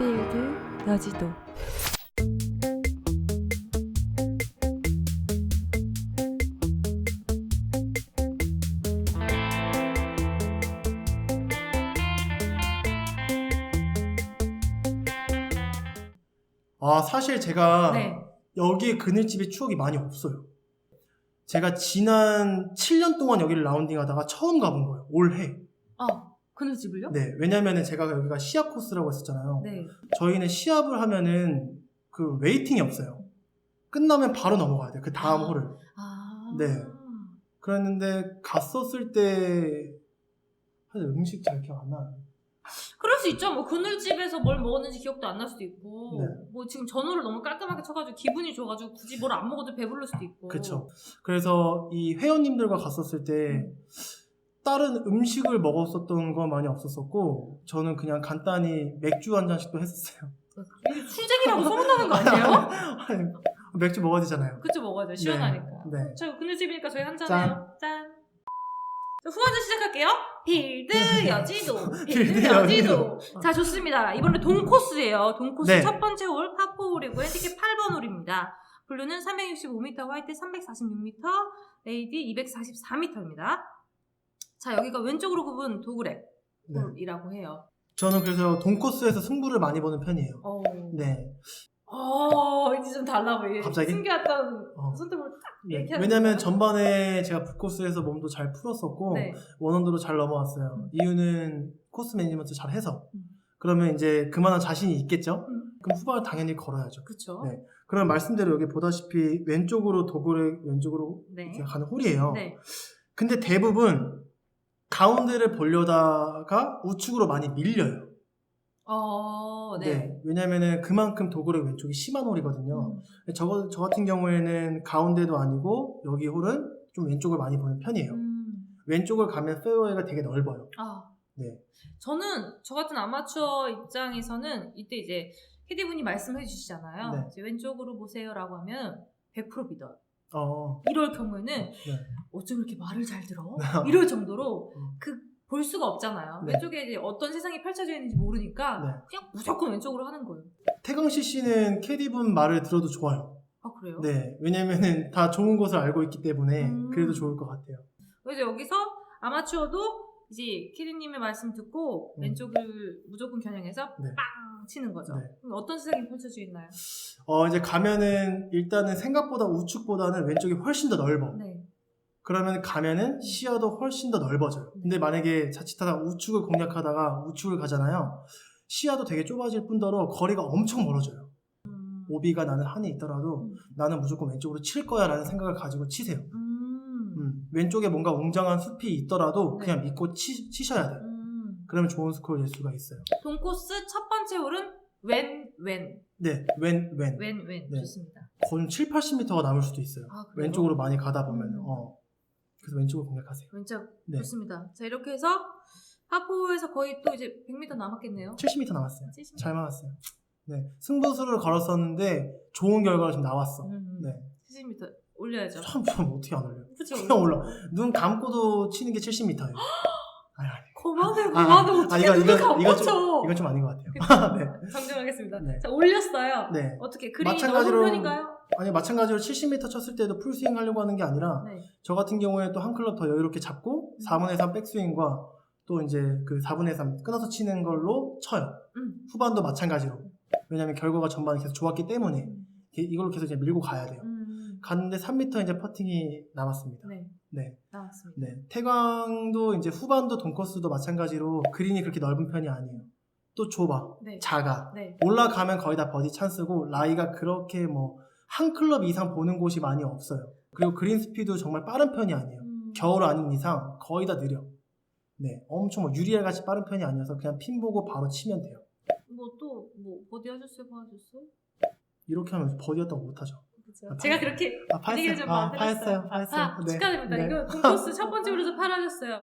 필드 여지도 아 사실 제가 네. 여기에 그늘집에 추억이 많이 없어요. 제가 지난 7년 동안 여기를 라운딩하다가 처음 가본 거예요. 올해. 아, 그늘집을요? 네, 왜냐면은 제가 여기가 시합 코스라고 했었잖아요. 네. 저희는 시합을 하면은 그 웨이팅이 없어요. 끝나면 바로 넘어가야 돼요. 그 다음 아. 홀을. 아. 네. 그랬는데 갔었을 때 사실 음식 잘 기억 안 나요. 그럴 수 있죠. 뭐 그늘집에서 뭘 먹었는지 기억도 안 날 수도 있고, 네. 뭐 지금 전후를 너무 깔끔하게 쳐가지고 기분이 좋아가지고 굳이 뭘 안 먹어도 배부를 수도 있고. 그쵸. 그래서 이 회원님들과 갔었을 때 다른 음식을 먹었었던 건 많이 없었었고 저는 그냥 간단히 맥주 한 잔씩도 했었어요. 이게 술쟁이라고 소문나는 거 아니에요? 맥주 먹어야 되잖아요. 그쵸 먹어야죠. 시원하니까. 네. 네. 저 그늘집이니까 저희 한 짠. 잔해요. 짠. 자, 후반전 시작할게요. 필드 여지도. 필드 필드 여지도. 여지도. 자, 좋습니다. 이번에 동코스예요. 동코스 네. 첫 번째 홀, 파포홀이고, 핸디캡 8번 홀입니다. 블루는 365m, 화이트 346m, 레이디 244m입니다. 자, 여기가 왼쪽으로 굽은 도그렉 네. 홀이라고 해요. 저는 그래서 돈코스에서 승부를 많이 보는 편이에요. 어, 네. 어 이제 좀 달라 보여. 갑자기? 숨겨왔던 어. 손톱을 딱 네. 이렇게 왜냐면 거예요. 전반에 제가 북코스에서 몸도 잘 풀었었고 네. 원원도로 잘 넘어왔어요. 음. 이유는 코스 매니지먼트 잘 해서. 음. 그러면 이제 그만한 자신이 있겠죠? 음. 그럼 후반을 당연히 걸어야죠. 그쵸. 네. 그럼 말씀대로 여기 보다시피 왼쪽으로 도구를 왼쪽으로 네. 이렇게 가는 홀이에요. 네. 근데 대부분 가운데를 보려다가 우측으로 많이 밀려요. 어, 네. 왜냐면은 그만큼 도구의 왼쪽이 심한 홀이거든요. 음. 저, 저 같은 경우에는 가운데도 아니고 여기 홀은 좀 왼쪽을 많이 보는 편이에요. 음. 왼쪽을 가면 페어웨이가 되게 넓어요. 아, 네. 저는 저 같은 아마추어 입장에서는 이때 이제 캐디분이 말씀해 주시잖아요. 네. 이제 왼쪽으로 보세요라고 하면 100% 믿어. 어, 이럴 경우에는 네. 어쩜 이렇게 말을 잘 들어? 이럴 정도로 음. 그볼 수가 없잖아요. 네. 왼쪽에 이제 어떤 세상이 펼쳐져 있는지 모르니까 네. 그냥 무조건 왼쪽으로 하는 거예요. 태강 씨 씨는 캐디분 말을 들어도 좋아요. 아 그래요? 네. 왜냐면은 다 좋은 것을 알고 있기 때문에 음. 그래도 좋을 것 같아요. 그래서 여기서 아마추어도 이제 키리님의 말씀 듣고 음. 왼쪽을 무조건 겨냥해서 네. 빵 치는 거죠. 네. 그럼 어떤 세상이 펼쳐져 있나요? 어, 이제 가면은 일단은 생각보다 우측보다는 왼쪽이 훨씬 더 넓어. 네. 그러면 가면은 시야도 훨씬 더 넓어져요. 근데 만약에 자칫하다 우측을 공략하다가 우측을 가잖아요. 시야도 되게 좁아질 뿐더러 거리가 엄청 멀어져요. 음. 오비가 나는 한에 있더라도 음. 나는 무조건 왼쪽으로 칠 거야 라는 생각을 가지고 치세요. 음. 음, 왼쪽에 뭔가 웅장한 숲이 있더라도 네. 그냥 믿고 치, 치셔야 돼요. 음. 그러면 좋은 스코어 낼 수가 있어요. 돈코스 첫 번째 홀은 왼, 왼, 네, 왼, 왼. 왼, 왼. 네. 좋습니다. 거의 7, 80m가 남을 수도 있어요. 아? 왼쪽으로 많이 가다 보면. 음. 어. 그래서 왼쪽으로 공략하세요. 왼쪽 네. 좋습니다. 자 이렇게 해서 하포에서 거의 또 이제 100m 남았겠네요. 70m 남았어요. 70m. 잘 맞았어요. 네. 승부수를 걸었었는데 좋은 결과가 좀 나왔어. 음. 네. 70m 올려야죠. 참, 참 어떻게 안 올려? 그쵸? 그냥 올라. 눈 감고도 치는 게 70m예요. 아니, 아니. 그만해, 아, 그만해. 아, 어떻게 이거, 눈을 이거, 이거 감고쳐. 좀, 이건 좀 아닌 것 같아요. 네. 정정하겠습니다. 네. 자, 올렸어요. 네. 어떻게 그린이 마찬가지로- 너무 편인가요? 아니, 마찬가지로 70m 쳤을 때도 풀스윙 하려고 하는 게 아니라 네. 저 같은 경우에 또 한 클럽 더 여유롭게 잡고 4분의 3 백스윙과 또 이제 그 4분의 3 끊어서 치는 걸로 쳐요. 음. 후반도 마찬가지로. 왜냐면 결과가 전반에 계속 좋았기 때문에 이- 이걸로 계속 이제 밀고 가야 돼요. 음. 갔는데 3m 이제 퍼팅이 남았습니다. 네, 네. 나왔습니다. 네. 태광도 이제 후반도 돈코스도 마찬가지로 그린이 그렇게 넓은 편이 아니에요. 또 좁아. 네. 작아. 네. 올라가면 거의 다 버디 찬스고 라이가 그렇게 뭐 한 클럽 이상 보는 곳이 많이 없어요. 그리고 그린 스피드 정말 빠른 편이 아니에요. 음. 겨울 아닌 이상 거의 다 느려. 네, 엄청 뭐 유리알 같이 빠른 편이 아니어서 그냥 핀 보고 바로 치면 돼요. 뭐 또뭐 버디 하셨어요, 뭐 하셨어요? 이렇게 하면 버디였다고 못하죠. 그죠? 아, 제가 파- 그렇게 아, 분위기를 좀 아, 만들었어요. 파했어요, 파했어요. 아, 네. 축하드립니다. 네. 이거 돈코스 첫 번째 홀에서 팔아줬어요.